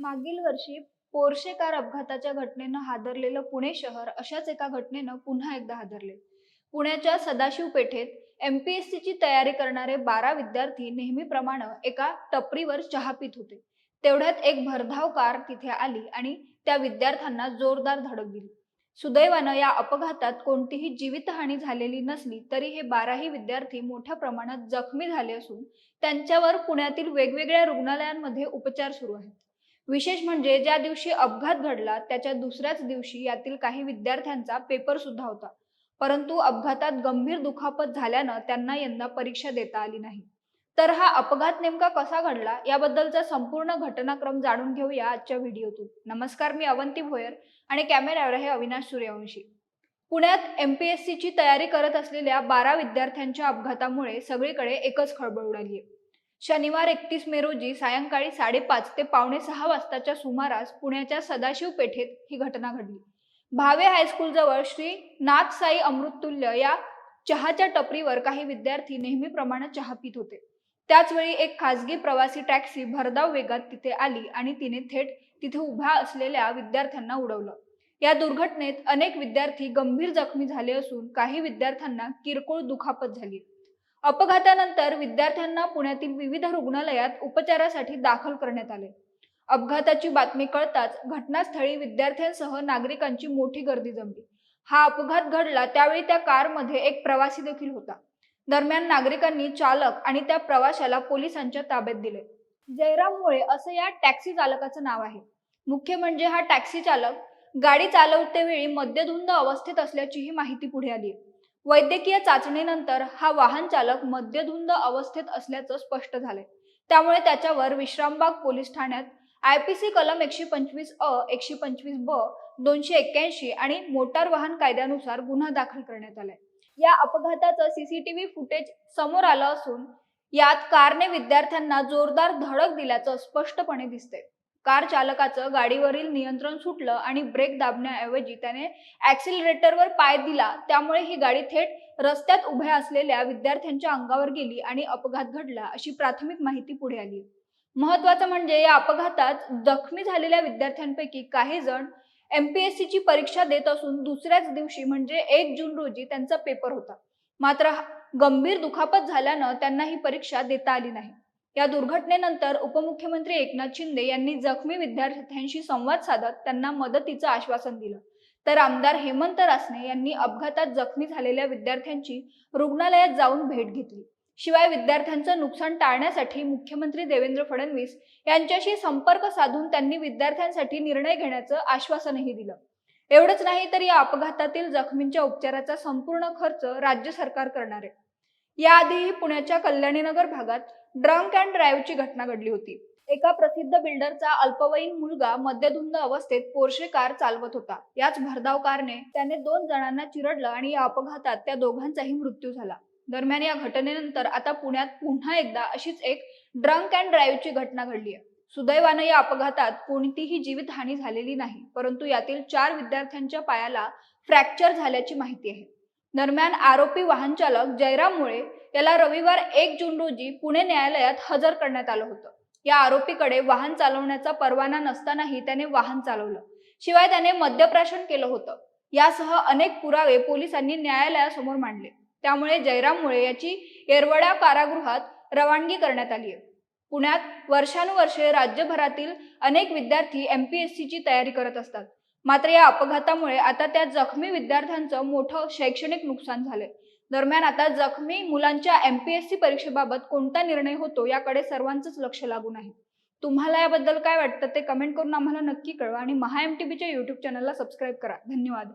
मागील वर्षी Porsche car अपघाताच्या घटनेनं हादरलेलं पुणे शहर अशाच एका घटनेनं पुन्हा एकदा हादरले. पुण्याच्या सदाशिव पेठेत एमपीएससीची तयारी करणारे बारा विद्यार्थी नेहमीप्रमाणे एका टपरीवर चहा पित होते. तेवढ्यात एक भरधाव कार तिथे आली आणि त्या विद्यार्थ्यांना जोरदार धडक दिली. सुदैवानं या अपघातात कोणतीही जीवितहानी झालेली नसली तरी हे बाराही विद्यार्थी मोठ्या प्रमाणात जखमी झाले असून त्यांच्यावर पुण्यातील वेगवेगळ्या रुग्णालयांमध्ये उपचार सुरू आहेत. विशेष म्हणजे ज्या दिवशी अपघात घडला त्याच्या दुसऱ्याच दिवशी यातील काही विद्यार्थ्यांचा पेपर सुद्धा होता. परंतु अपघातात गंभीर दुखापत झाल्यानं त्यांना यंदा परीक्षा देता आली नाही. तर हा अपघात नेमका कसा घडला याबद्दलचा संपूर्ण घटनाक्रम जाणून घेऊया आजच्या व्हिडिओतून. नमस्कार मी अवंती भोयर आणि कॅमेऱ्यावर आहे अविनाश सूर्यवंशी. पुण्यात एमपीएससीची तयारी करत असलेल्या बारा विद्यार्थ्यांच्या अपघातामुळे सगळीकडे एकच खळबळ उडाली आहे शनिवार एकतीस मे रोजी सायंकाळी साडेपाच ते पावणे सहा वाजताच्या सुमारास पुण्याच्या सदाशिव पेठेत ही घटना घडली. भावे हायस्कूल जवळ श्री नाथ साई अमृततुल्य या चहाच्या टपरीवर काही विद्यार्थी नेहमीप्रमाणे चहा पित होते. त्याचवेळी एक खासगी प्रवासी टॅक्सी भरधाव वेगात तिथे आली आणि तिने थेट तिथे उभ्या असलेल्या विद्यार्थ्यांना उडवलं. या दुर्घटनेत अनेक विद्यार्थी गंभीर जखमी झाले असून काही विद्यार्थ्यांना किरकोळ दुखापत झाली. अपघातानंतर विद्यार्थ्यांना पुण्यातील विविध रुग्णालयात उपचारासाठी दाखल करण्यात आले. अपघाताची बातमी कळताच घटनास्थळी विद्यार्थ्यांसह नागरिकांची मोठी गर्दी जमली. हा अपघात घडला त्यावेळी त्या कारमध्ये एक प्रवासी देखील होता. दरम्यान नागरिकांनी चालक आणि त्या प्रवाशाला पोलिसांच्या ताब्यात दिले. जयराम मुळे असं या टॅक्सी चालकाचं नाव आहे. मुख्य म्हणजे हा टॅक्सी चालक गाडी चालवतेवेळी मद्यधुंद अवस्थेत असल्याचीही माहिती पुढे आली वैद्यकीय चाचणीनंतर हा वाहन चालक मद्यधुंद अवस्थेत असल्याचं स्पष्ट झालंय. त्यामुळे त्याच्यावर विश्रामबाग पोलीस ठाण्यात आयपीसी कलम एकशे पंचवीस अ एकशे पंचवीस ब दोनशे एक्क्याऐंशी आणि मोटार वाहन कायद्यानुसार गुन्हा दाखल करण्यात आलाय. या अपघाताचं सीसीटीव्ही फुटेज समोर आलं असून यात कारने विद्यार्थ्यांना जोरदार धडक दिल्याचं स्पष्टपणे दिसतंय. कार चालकाचं गाडीवरील नियंत्रण सुटलं आणि ब्रेक दाबण्याऐवजी त्याने ऍक्सिलरेटरवर पाय दिला त्यामुळे ही गाडी थेट रस्त्यात उभ्या असलेल्या विद्यार्थ्यांच्या अंगावर गेली आणि अपघात घडला अशी प्राथमिक माहिती पुढे आली. महत्वाचं म्हणजे या अपघातात जखमी झालेल्या विद्यार्थ्यांपैकी काही जण एमपीएससी ची परीक्षा देत असून दुसऱ्याच दिवशी म्हणजे एक जून रोजी त्यांचा पेपर होता. मात्र गंभीर दुखापत झाल्यानं त्यांना ही परीक्षा देता आली नाही. या दुर्घटनेनंतर उपमुख्यमंत्री एकनाथ शिंदे यांनी जखमी विद्यार्थ्यांशी संवाद साधत त्यांना मदतीचं आश्वासन दिलं. तर आमदार हेमंत रासने यांनी अपघातात जखमी झालेल्या विद्यार्थ्यांची रुग्णालयात जाऊन भेट घेतली. शिवाय विद्यार्थ्यांचं नुकसान टाळण्यासाठी मुख्यमंत्री देवेंद्र फडणवीस यांच्याशी संपर्क साधून त्यांनी विद्यार्थ्यांसाठी निर्णय घेण्याचं आश्वासनही दिलं. एवढंच नाही तर या अपघातातील जखमींच्या उपचाराचा संपूर्ण खर्च राज्य सरकार करणार आहे. याआधीही पुण्याच्या कल्याणीनगर भागात ड्रंक अँड ड्राईव्हची घटना घडली होती. एका प्रसिद्ध बिल्डरचा अल्पवयीन मुलगा मद्यधुंद अवस्थेत पोर्शे कार चालवत होता. याच भरधाव कारने त्याने दोन जणांना चिरडलं आणि या अपघातात त्या दोघांचाही मृत्यू झाला. दरम्यान या घटनेनंतर आता पुण्यात पुन्हा एकदा अशीच एक ड्रंक अँड ड्राईव्हची घटना घडली आहे सुदैवानं या अपघातात कोणतीही जीवितहानी झालेली नाही परंतु यातील चार विद्यार्थ्यांच्या पायाला फ्रॅक्चर झाल्याची माहिती आहे. दरम्यान आरोपी वाहन चालक जयराम मुळे याला रविवार एक जून रोजी पुणे न्यायालयात हजर करण्यात आलं होतं. या आरोपीकडे वाहन चालवण्याचा परवाना नसतानाही त्याने वाहन चालवलं. शिवाय त्याने मद्यप्राशन केलं होतं. यासह अनेक पुरावे पोलिसांनी न्यायालयासमोर मांडले. त्यामुळे जयराम मुळे याची येरवडा कारागृहात रवानगी करण्यात आली आहे पुण्यात वर्षानुवर्षे राज्यभरातील अनेक विद्यार्थी एमपीएससीची तयारी करत असतात. मात्र या अपघातामुळे आता त्या जखमी विद्यार्थ्यांचं मोठं शैक्षणिक नुकसान झालंय. दरम्यान आता जखमी मुलांच्या एमपीएससी परीक्षेबाबत कोणता निर्णय होतो याकडे सर्वांचंच लक्ष लागून आहे. तुम्हाला याबद्दल काय वाटतं ते कमेंट करून आम्हाला नक्की कळवा आणि महा एम टी बीच्या युट्यूब चॅनलला सबस्क्राईब करा. धन्यवाद.